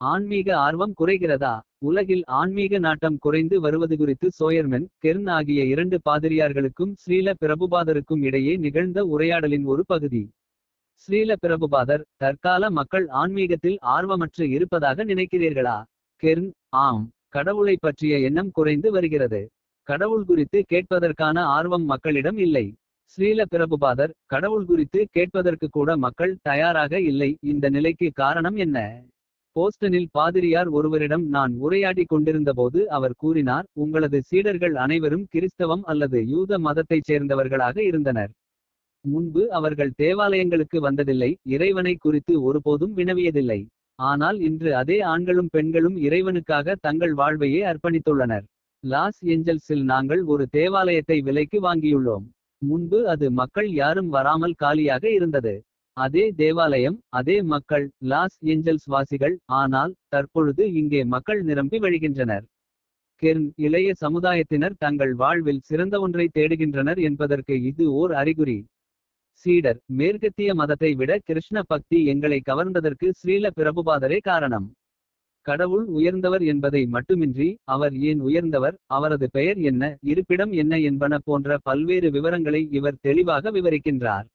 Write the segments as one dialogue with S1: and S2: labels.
S1: ஆன்மீக ஆர்வம் குறைகிறதா? உலகில் ஆன்மீக நாட்டம் குறைந்து வருவது குறித்து சோயர்மென் கெர்ன் ஆகிய இரண்டு பாதிரியார்களுக்கும் ஸ்ரீல பிரபுபாதருக்கும் இடையே நிகழ்ந்த உரையாடலின் ஒரு பகுதி. ஸ்ரீல பிரபுபாதர் தற்கால மக்கள் ஆன்மீகத்தில் ஆர்வமற்று இருப்பதாக நினைக்கிறீர்களா? கெர்ன் ஆம். கடவுளை பற்றிய எண்ணம் குறைந்து வருகிறது. கடவுள் குறித்து கேட்பதற்கான ஆர்வம் மக்களிடம் இல்லை. ஸ்ரீல பிரபுபாதர் கடவுள் குறித்து கேட்பதற்கு கூட மக்கள் தயாராக இல்லை. இந்த நிலைக்கு காரணம் என்ன? போஸ்டனில் பாதிரியார் ஒருவரிடம் நான் உரையாடிக் கொண்டிருந்தபோது அவர் கூறினார் உங்களது சீடர்கள் அனைவரும் கிறிஸ்தவம் அல்லது யூத மதத்தைச் சேர்ந்தவர்களாக இருந்தனர். முன்பு அவர்கள் தேவாலயங்களுக்கு வந்ததில்லை இறைவனை குறித்து ஒருபோதும் வினவியதில்லை. ஆனால் இன்று அதே ஆண்களும் பெண்களும் இறைவனுக்காக தங்கள் வாழ்வையே அர்ப்பணித்துள்ளனர். லாஸ் ஏஞ்சல்ஸில் நாங்கள் ஒரு தேவாலயத்தை விலைக்கு வாங்கியுள்ளோம். முன்பு அது மக்கள் யாரும் வராமல் காலியாக இருந்தது. அதே தேவாலயம் அதே மக்கள் லாஸ் ஏஞ்சல்ஸ் வாசிகள் ஆனால் தற்பொழுது இங்கே மக்கள் நிரம்பி வழிகின்றனர். கெர்ன் இளைய சமுதாயத்தினர் தங்கள் வாழ்வில் சிறந்த ஒன்றை தேடுகின்றனர் என்பதற்கு இது ஓர் அறிகுறி. சீடர் மேற்கத்திய மதத்தை விட கிருஷ்ண பக்தி எங்களை கவர்ந்ததற்கு ஸ்ரீல பிரபுபாதரே காரணம். கடவுள் உயர்ந்தவர் என்பதை மட்டுமின்றி அவர் ஏன் உயர்ந்தவர் அவரது பெயர் என்ன இருப்பிடம் என்ன என்பன போன்ற பல்வேறு விவரங்களை இவர் தெளிவாக விவரிக்கின்றார்.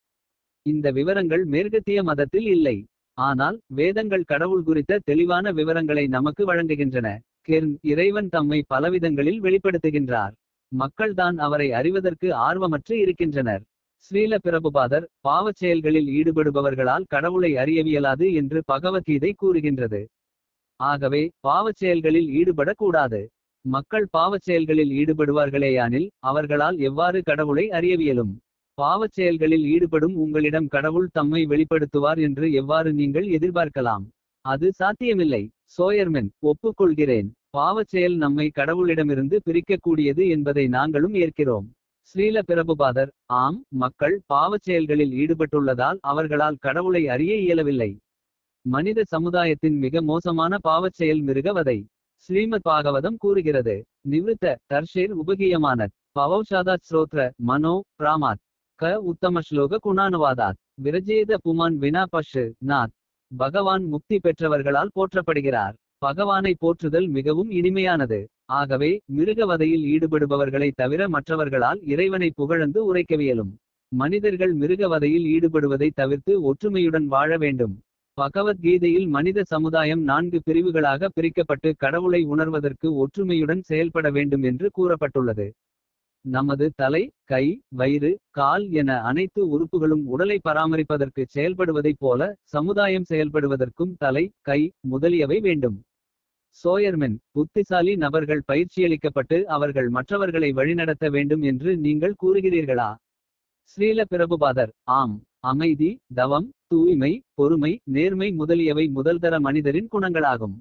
S1: இந்த விவரங்கள் மேற்கத்திய மதத்தில் இல்லை. ஆனால் வேதங்கள் கடவுள் குறித்த தெளிவான விவரங்களை நமக்கு வழங்குகின்றன. கெர்ன் இறைவன் தம்மை பலவிதங்களில் வெளிப்படுத்துகின்றார். மக்கள்தான் அவரை அறிவதற்கு ஆர்வமற்று இருக்கின்றனர். ஸ்ரீல பிரபுபாதர் பாவச் செயல்களில் ஈடுபடுபவர்களால் கடவுளை அறியவியலாது என்று பகவத்கீதை கூறுகின்றது. ஆகவே பாவச் செயல்களில் ஈடுபடக்கூடாது. மக்கள் பாவச் செயல்களில் ஈடுபடுவார்களேயானில் அவர்களால் எவ்வாறு கடவுளை அறியவியலும்? பாவச் செயல்களில் ஈடுபடும் உங்களிடம் கடவுள் தம்மை வெளிப்படுத்துவார் என்று எவ்வாறு நீங்கள் எதிர்பார்க்கலாம்? அது சாத்தியமில்லை. சோயர்மென் ஒப்புக்கொள்கிறேன். பாவச் செயல் நம்மை கடவுளிடமிருந்து பிரிக்கக்கூடியது என்பதை நாங்களும் ஏற்கிறோம். ஸ்ரீல பிரபுபாதர் ஆம் மக்கள் பாவச் செயல்களில் ஈடுபட்டுள்ளதால் அவர்களால் கடவுளை அறிய இயலவில்லை. மனித சமுதாயத்தின் மிக மோசமான பாவச் செயல் மிருகவதை ஸ்ரீமத் பாகவதம் கூறுகிறது. நிவிருத்த தர்ஷேர் உபகியமானத் பவௌஷாதாத் ஸ்ரோத்ர மனோ பிராமாத் க உத்தம ஸ்லோக குணானுவாதாத் விரஜேத புமான் வினா பஷு நாத் பகவான் முக்தி பெற்றவர்களால் போற்றப்படுகிறார்। பகவானை போற்றுதல் மிகவும் இனிமையானது। ஆகவே மிருகவதையில் ஈடுபடுபவர்களை தவிர மற்றவர்களால் இறைவனை புகழந்து உரைக்கவியலும். மனிதர்கள் மிருகவதையில் ஈடுபடுவதை தவிர்த்து ஒற்றுமையுடன் வாழ வேண்டும். பகவத்கீதையில் மனித சமுதாயம் நான்கு பிரிவுகளாக பிரிக்கப்பட்டு கடவுளை உணர்வதற்கு ஒற்றுமையுடன் செயல்பட வேண்டும் என்று கூறப்பட்டுள்ளது. நமது தலை கை வயிறு கால் என அனைத்து உறுப்புகளும் உடலை பராமரிப்பதற்கு செயல்படுவதைப் போல சமுதாயம் செயல்படுவதற்கும் தலை கை முதலியவை வேண்டும். சோயர்மென் புத்திசாலி நபர்கள் பயிற்சியளிக்கப்பட்டு அவர்கள் மற்றவர்களை வழிநடத்த வேண்டும் என்று நீங்கள் கூறுகிறீர்களா? ஸ்ரீல பிரபுபாதர் ஆம். அமைதி தவம் தூய்மை பொறுமை நேர்மை முதலியவை முதல்தர மனிதரின் குணங்களாகும்.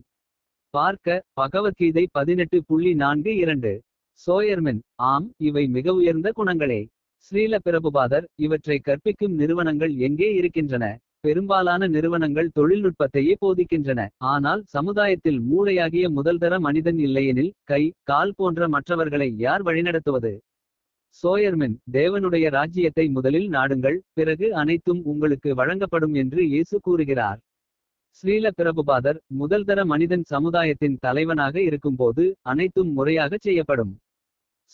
S1: பார்க்க பகவத்கீதை பதினெட்டு புள்ளி நான்கு இரண்டு. சோயர்மென் ஆம் இவை மிக உயர்ந்த குணங்களே. ஸ்ரீல பிரபுபாதர் இவற்றை கற்பிக்கும் நிறுவனங்கள் எங்கே இருக்கின்றன? பெரும்பாலான நிறுவனங்கள் தொழில்நுட்பத்தையே போதிக்கின்றன. ஆனால் சமுதாயத்தில் மூளையாகிய முதல்தர மனிதன் இல்லையெனில் கை கால் போன்ற மற்றவர்களை யார் வழிநடத்துவது? சோயர்மென் தேவனுடைய ராஜ்யத்தை முதலில் நாடுங்கள் பிறகு அனைத்தும் உங்களுக்கு வழங்கப்படும் என்று இயேசு கூறுகிறார். ஸ்ரீல பிரபுபாதர் முதல்தர மனிதன் சமுதாயத்தின் தலைவனாக இருக்கும்போது அனைத்தும் முறையாகச் செய்யப்படும்.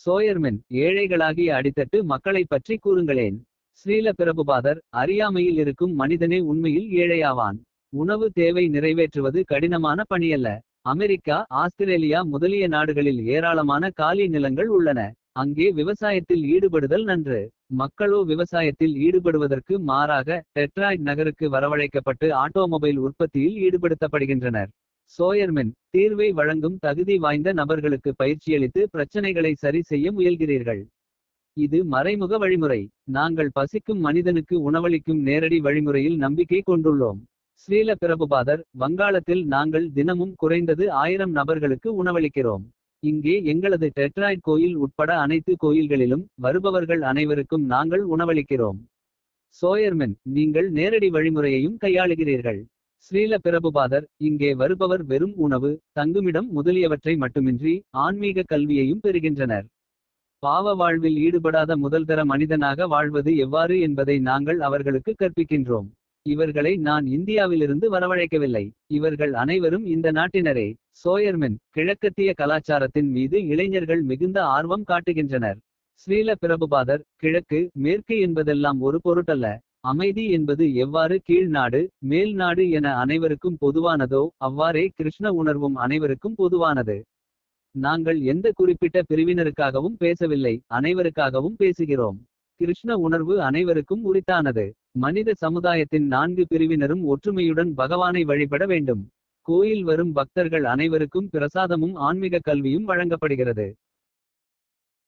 S1: சோயர்மென் ஏழைகளாகிய அடித்தட்டு மக்களை பற்றி கூறுங்களேன். ஸ்ரீல பிரபுபாதர் அறியாமையில் இருக்கும் மனிதனே உண்மையில் ஏழையாவான். உணவு தேவை நிறைவேற்றுவது கடினமான பணியல்ல. அமெரிக்கா ஆஸ்திரேலியா முதலிய நாடுகளில் ஏராளமான காலி நிலங்கள் உள்ளன. அங்கே விவசாயத்தில் ஈடுபடுதல் நன்று. மக்களோ விவசாயத்தில் ஈடுபடுவதற்கு மாறாக டெட்ராய்ட் நகருக்கு வரவழைக்கப்பட்டு ஆட்டோமொபைல் உற்பத்தியில் ஈடுபடுத்தப்படுகின்றனர். சோயர்மென் தீர்வை வழங்கும் தகுதி வாய்ந்த நபர்களுக்கு பயிற்சியளித்து பிரச்சனைகளை சரி செய்ய முயல்கிறீர்கள். இது மறைமுக வழிமுறை. நாங்கள் பசிக்கும் மனிதனுக்கு உணவளிக்கும் நேரடி வழிமுறையில் நம்பிக்கை கொண்டுள்ளோம். ஸ்ரீல பிரபுபாதர் வங்காளத்தில் நாங்கள் தினமும் குறைந்தது ஆயிரம் நபர்களுக்கு உணவளிக்கிறோம். இங்கே எங்களது டெட்ராய்ட் கோயில் உட்பட அனைத்து கோயில்களிலும் வருபவர்கள் அனைவருக்கும் நாங்கள் உணவளிக்கிறோம். சோயர்மென் நீங்கள் நேரடி வழிமுறையையும் கையாளுகிறீர்கள். ஸ்ரீல பிரபுபாதர் இங்கே வருபவர் வெறும் உணவு தங்குமிடம் முதலியவற்றை மட்டுமின்றி ஆன்மீக கல்வியையும் பெறுகின்றனர் பாவ வாழ்வில் ஈடுபடாத முதல்தர மனிதனாக வாழ்வது எவ்வாறு என்பதை நாங்கள் அவர்களுக்கு கற்பிக்கின்றோம் இவர்களை நான் இந்தியாவிலிருந்து வரவழைக்கவில்லை. இவர்கள் அனைவரும் இந்த நாட்டினரே. சோயர்மென் கிழக்கத்திய கலாச்சாரத்தின் மீது இளைஞர்கள் மிகுந்த ஆர்வம் காட்டுகின்றனர். ஸ்ரீல பிரபுபாதர் கிழக்கு மேற்கு என்பதெல்லாம் ஒரு பொருட்டல்ல. அமைதி என்பது எவ்வாறு கீழ் நாடு மேல் நாடு என அனைவருக்கும் பொதுவானதோ. அவ்வாறே கிருஷ்ண உணர்வும் அனைவருக்கும் பொதுவானது. நாங்கள் எந்த குறிப்பிட்ட பிரிவினருக்காகவும் பேசவில்லை. அனைவருக்காகவும் பேசுகிறோம். கிருஷ்ண உணர்வு அனைவருக்கும் உரித்தானது. மனித சமுதாயத்தின் நான்கு பிரிவினரும் ஒற்றுமையுடன் பகவானை வழிபட வேண்டும். கோயில் வரும் பக்தர்கள் அனைவருக்கும் பிரசாதமும் ஆன்மீக கல்வியும் வழங்கப்படுகிறது.